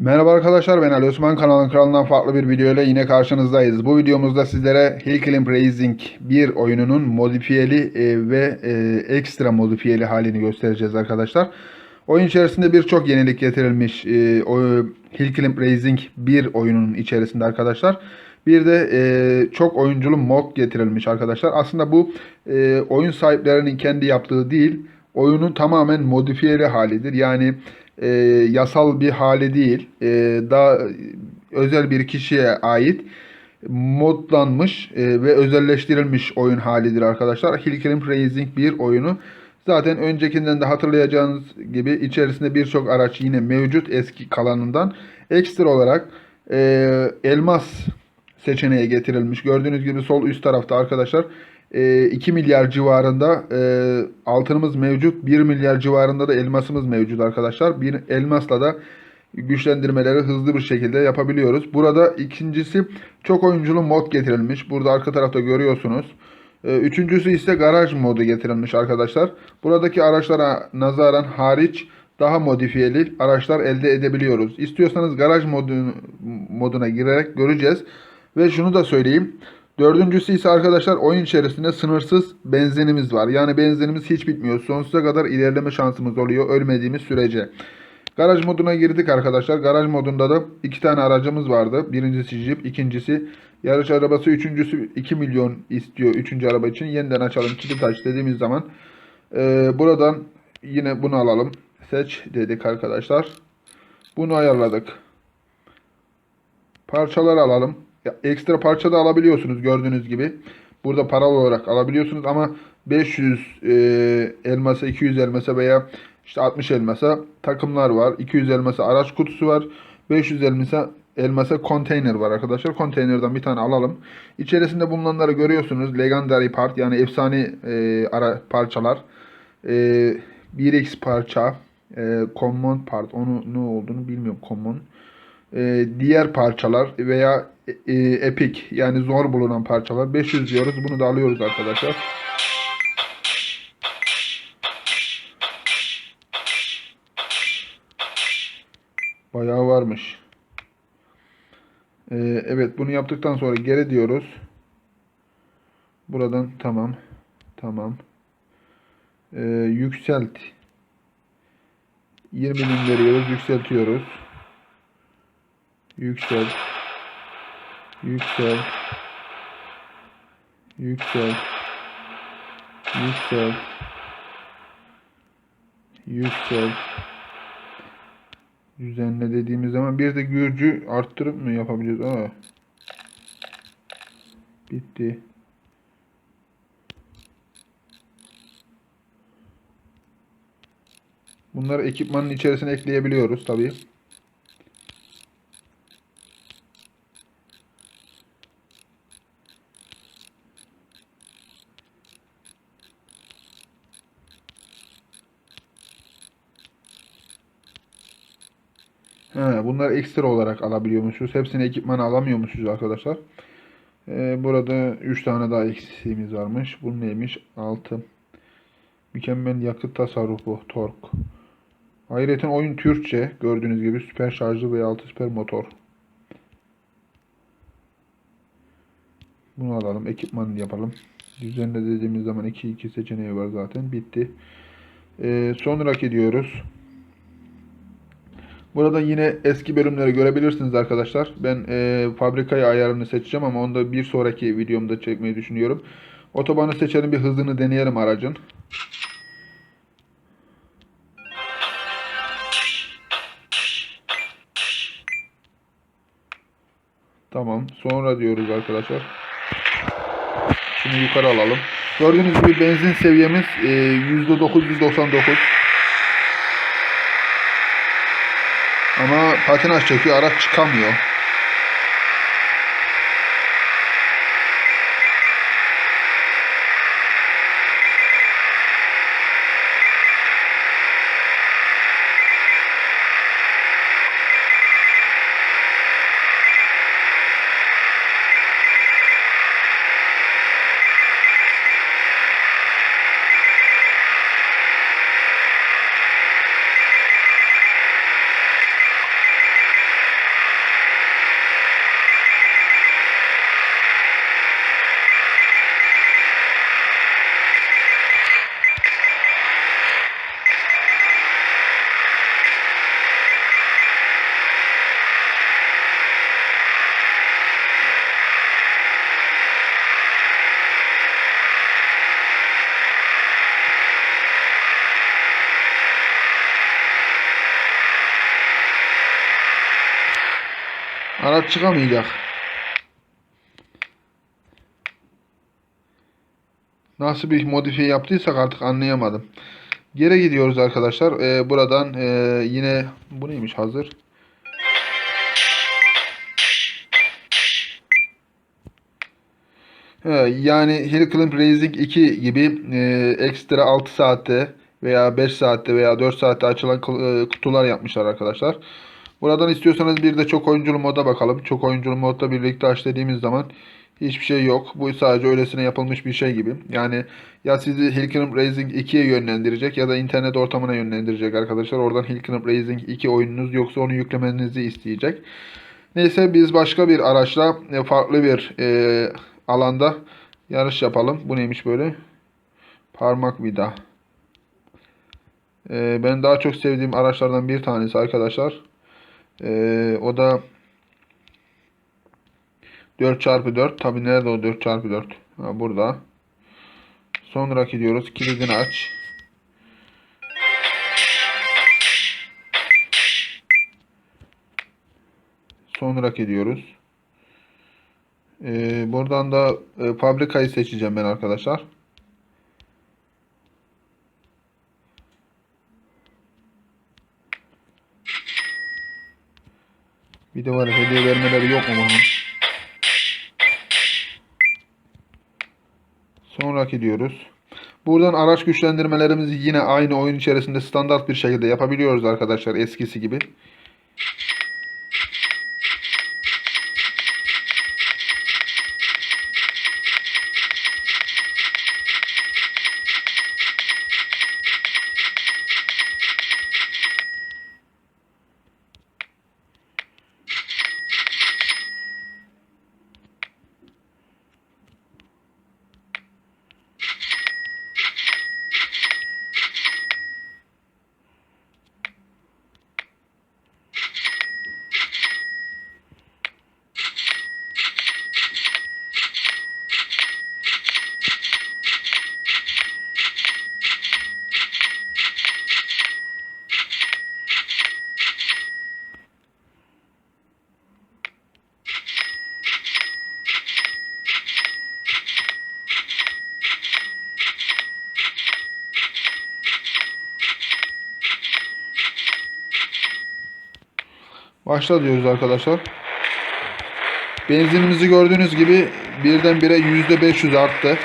Merhaba arkadaşlar ben Ali Osman kanalın kralından farklı bir video ile yine karşınızdayız. Bu videomuzda sizlere Hill Climb Racing 1 oyununun modifiyeli e, ve e, ekstra modifiyeli halini göstereceğiz arkadaşlar. Oyun içerisinde birçok yenilik getirilmiş e, Hill Climb Racing 1 oyununun içerisinde arkadaşlar. Bir de e, çok oyunculu mod getirilmiş arkadaşlar. Aslında bu e, oyun sahiplerinin kendi yaptığı değil, oyunun tamamen modifiyeli halidir. Yani e, yasal bir hali değil, e, daha özel bir kişiye ait modlanmış e, ve özelleştirilmiş oyun halidir arkadaşlar. Hill Climb Racing 1 oyunu. Zaten öncekinden de hatırlayacağınız gibi içerisinde birçok araç yine mevcut eski kalanından. Ekstra olarak e, elmas seçeneğe getirilmiş. Gördüğünüz gibi sol üst tarafta arkadaşlar 2 milyar civarında e, altınımız mevcut. 1 milyar civarında da elmasımız mevcut arkadaşlar. Bir elmasla da güçlendirmeleri hızlı bir şekilde yapabiliyoruz. Burada ikincisi çok oyunculu mod getirilmiş. Burada arka tarafta görüyorsunuz. E, Üçüncüsü ise garaj modu getirilmiş arkadaşlar. Buradaki araçlara nazaran hariç daha modifiyeli araçlar elde edebiliyoruz. İstiyorsanız garaj modunu, moduna girerek göreceğiz. Ve şunu da söyleyeyim. Dördüncüsü ise arkadaşlar oyun içerisinde sınırsız benzinimiz var. Yani benzinimiz hiç bitmiyor. Sonsuza kadar ilerleme şansımız oluyor ölmediğimiz sürece. Garaj moduna girdik arkadaşlar. Garaj modunda da iki tane aracımız vardı. Birincisi Jeep, ikincisi yarış arabası, üçüncüsü 2 milyon istiyor üçüncü araba için. Yeniden açalım kilit aç dediğimiz zaman e, buradan yine bunu alalım. Seç dedik arkadaşlar. Bunu ayarladık. Parçalar alalım. Ekstra parça da alabiliyorsunuz gördüğünüz gibi. Burada paralı olarak alabiliyorsunuz ama 500 e, elmasa, 200 elmasa veya işte 60 elmasa takımlar var. 200 elmasa araç kutusu var. 500 elmasa elmasa konteyner var arkadaşlar. Konteynerden bir tane alalım. İçerisinde bulunanları görüyorsunuz. Legendary part yani efsane e, ara parçalar. E, 1x parça. E, common part. Onu ne olduğunu bilmiyorum. Common. E, diğer parçalar veya e, epic yani zor bulunan parçalar 500 diyoruz. Bunu da alıyoruz arkadaşlar. Bayağı varmış. E, evet bunu yaptıktan sonra geri diyoruz. Buradan tamam. Tamam. E, yükselt. 20 bin veriyoruz. Yükseltiyoruz. Yüksel. Yüksel. Yüksel. Yüksel. Yüksel. Düzenle dediğimiz zaman bir de gücü arttırıp mı yapabiliriz? Aa. Bitti. Bunları ekipmanın içerisine ekleyebiliyoruz tabii. He, bunlar ekstra olarak alabiliyormuşuz. Hepsini ekipmana alamıyormuşuz arkadaşlar. Ee, burada 3 tane daha eksiğimiz varmış. Bu neymiş? 6. Mükemmel yakıt tasarrufu. Tork. Ayrıca oyun Türkçe. Gördüğünüz gibi süper şarjlı ve 6 süper motor. Bunu alalım. Ekipman yapalım. Düzenle dediğimiz zaman 2-2 seçeneği var zaten. Bitti. Ee, sonraki diyoruz. Burada yine eski bölümleri görebilirsiniz arkadaşlar. Ben e, fabrikayı ayarını seçeceğim ama onu da bir sonraki videomda çekmeyi düşünüyorum. Otobanı seçelim bir hızını deneyelim aracın. Tamam. Sonra diyoruz arkadaşlar. Şimdi yukarı alalım. Gördüğünüz gibi benzin seviyemiz e, %999. Ama patinaj çekiyor. Araç çıkamıyor. Araç çıkamayacak. Nasıl bir modifiye yaptıysak artık anlayamadım. Geri gidiyoruz arkadaşlar. Ee, buradan e, yine bu neymiş hazır. He, yani Hill Climb Racing 2 gibi e, ekstra 6 saatte veya 5 saatte veya 4 saatte açılan e, kutular yapmışlar arkadaşlar. Buradan istiyorsanız bir de çok oyunculu moda bakalım. Çok oyunculu modda birlikte aç dediğimiz zaman hiçbir şey yok. Bu sadece öylesine yapılmış bir şey gibi. Yani ya sizi Hill Climb Racing 2'ye yönlendirecek ya da internet ortamına yönlendirecek arkadaşlar. Oradan Hill Climb Racing 2 oyununuz yoksa onu yüklemenizi isteyecek. Neyse biz başka bir araçla e, farklı bir e, alanda yarış yapalım. Bu neymiş böyle? Parmak vida. E, ben daha çok sevdiğim araçlardan bir tanesi arkadaşlar. E, o da 4x4. Tabi nerede o 4x4? Ha, burada. Sonraki diyoruz. Kilidini aç. Sonraki diyoruz. Ee, buradan da e, fabrikayı seçeceğim ben arkadaşlar. Bir de var hediye vermeleri yok mu bunun? Sonraki diyoruz. Buradan araç güçlendirmelerimizi yine aynı oyun içerisinde standart bir şekilde yapabiliyoruz arkadaşlar eskisi gibi. Başla diyoruz arkadaşlar. Benzinimizi gördüğünüz gibi birdenbire %500 arttı.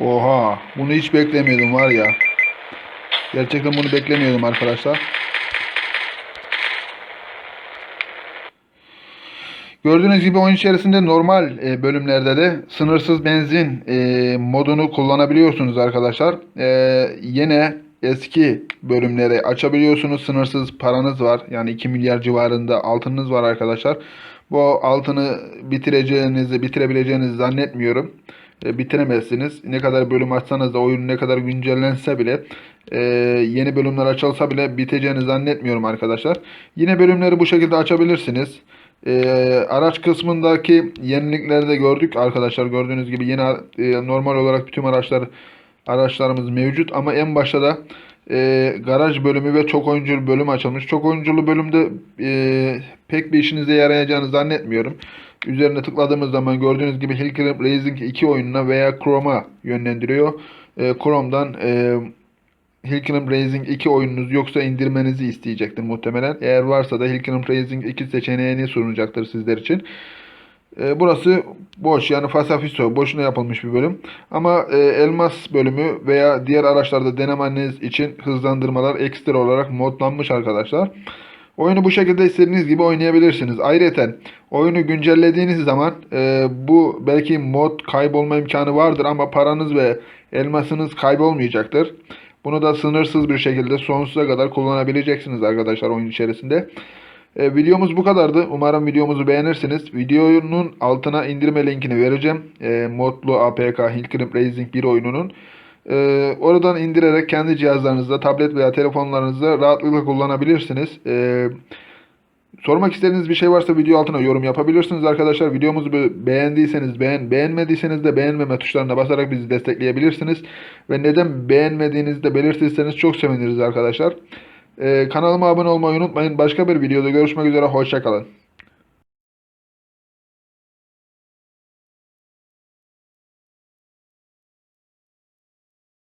Oha, bunu hiç beklemiyordum var ya. Gerçekten bunu beklemiyordum arkadaşlar. Gördüğünüz gibi oyun içerisinde normal e, bölümlerde de sınırsız benzin e, modunu kullanabiliyorsunuz arkadaşlar. E, yine eski bölümleri açabiliyorsunuz. Sınırsız paranız var. Yani 2 milyar civarında altınınız var arkadaşlar. Bu altını bitireceğinizi, bitirebileceğinizi zannetmiyorum. E, bitiremezsiniz. Ne kadar bölüm açsanız da oyun ne kadar güncellense bile e, yeni bölümler açılsa bile biteceğini zannetmiyorum arkadaşlar. Yine bölümleri bu şekilde açabilirsiniz. E, araç kısmındaki yenilikleri de gördük arkadaşlar. Gördüğünüz gibi yeni normal olarak bütün araçlar araçlarımız mevcut ama en başta da e, garaj bölümü ve çok oyunculu bölüm açılmış. Çok oyunculu bölümde e, pek bir işinize yarayacağını zannetmiyorum. Üzerine tıkladığımız zaman gördüğünüz gibi Hill Climb Racing 2 oyununa veya Chrome'a yönlendiriyor. E, Chrome'dan e, Hill Climb Racing 2 oyununuz yoksa indirmenizi isteyecektir muhtemelen. Eğer varsa da Hill Climb Racing 2 seçeneğini sunacaktır sizler için. E, burası boş yani fasafiso boşuna yapılmış bir bölüm. Ama e, elmas bölümü veya diğer araçlarda denemeniz için hızlandırmalar ekstra olarak modlanmış arkadaşlar. Oyunu bu şekilde istediğiniz gibi oynayabilirsiniz. Ayrıca oyunu güncellediğiniz zaman e, bu belki mod kaybolma imkanı vardır ama paranız ve elmasınız kaybolmayacaktır. Bunu da sınırsız bir şekilde sonsuza kadar kullanabileceksiniz arkadaşlar oyun içerisinde. E, videomuz bu kadardı. Umarım videomuzu beğenirsiniz. Videonun altına indirme linkini vereceğim. E, modlu APK Hill Climb Racing 1 oyununun. E, oradan indirerek kendi cihazlarınızda, tablet veya telefonlarınızda rahatlıkla kullanabilirsiniz. E, sormak istediğiniz bir şey varsa video altına yorum yapabilirsiniz arkadaşlar. Videomuzu be- beğendiyseniz beğen, beğenmediyseniz de beğenmeme tuşlarına basarak bizi destekleyebilirsiniz. Ve neden beğenmediğinizi de belirtirseniz çok seviniriz arkadaşlar. Ee, kanalıma abone olmayı unutmayın. Başka bir videoda görüşmek üzere. Hoşçakalın.